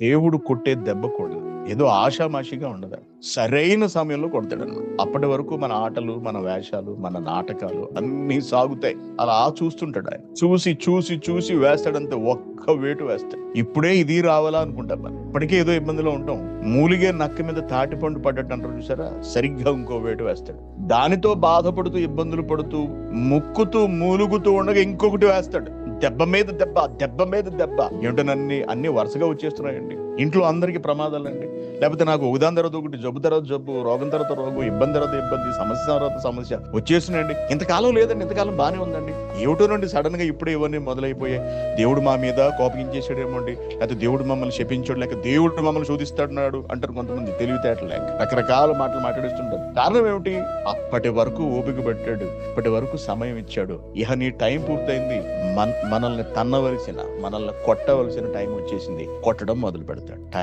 దేవుడు కొట్టే దెబ్బ కూడా ఏదో ఆషామాషిగా ఉండదు. సరైన సమయంలో కొడతాడు అన్నమాట. అప్పటి వరకు మన ఆటలు మన వేషాలు మన నాటకాలు అన్ని సాగుతాయి. అలా చూస్తుంటాడు ఆయన. చూసి చూసి చూసి వేస్తాడంతే ఒక్క వేటు వేస్తాడు. ఇప్పుడే ఇది రావాలా అనుకుంటాం మనం ఇప్పటికే ఏదో ఇబ్బందిలో ఉంటాం. మూలిగే నక్క మీద తాటిపండు పడ్డట్టు అంటారు చూసారా? సరిగ్గా ఇంకో వేటు వేస్తాడు. దానితో బాధపడుతూ ఇబ్బందులు పడుతూ ముక్కుతూ మూలుగుతూ ఉండగా ఇంకొకటి వేస్తాడు. దెబ్బ మీద దెబ్బ దెబ్బ మీద దెబ్బ. ఏంటనన్నీ అన్ని వరుసగా వచ్చేస్తున్నాయండి. ఇంట్లో అందరికి ప్రమాదాలండి. లేకపోతే నాకు ఉదాహరణ తర్వాత ఒకటి జబ్బు తర్వాత జబ్బు రోగం తర్వాత రోగం ఇబ్బంది తర్వాత ఇబ్బంది సమస్య తర్వాత సమస్య వచ్చేస్తున్నాయండి. ఇంతకాలం లేదండి ఇంతకాలం బానే ఉందండి. ఏమిటోనండి సడన్గా ఇప్పుడే ఇవన్నీ మొదలైపోయాయి. దేవుడు మా మీద కోపగించేసాడేమో అండి లేకపోతే దేవుడు మమ్మల్ని శపించాడు లేక దేవుడు మమ్మల్ని శోధిస్తాడున్నాడు అంటారు కొంతమంది తెలివితేటలు లేక రకరకాల మాటలు మాట్లాడిస్తుంటారు. కారణం ఏమిటి? అప్పటి వరకు ఓపిక పెట్టాడు ఇప్పటి వరకు సమయం ఇచ్చాడు. ఇహ నీ టైం పూర్తయింది. మన మనల్ని తన్నవలసిన మనల్ని కొట్టవలసిన టైం వచ్చేసింది. కొట్టడం మొదలు పెడతాడు టైం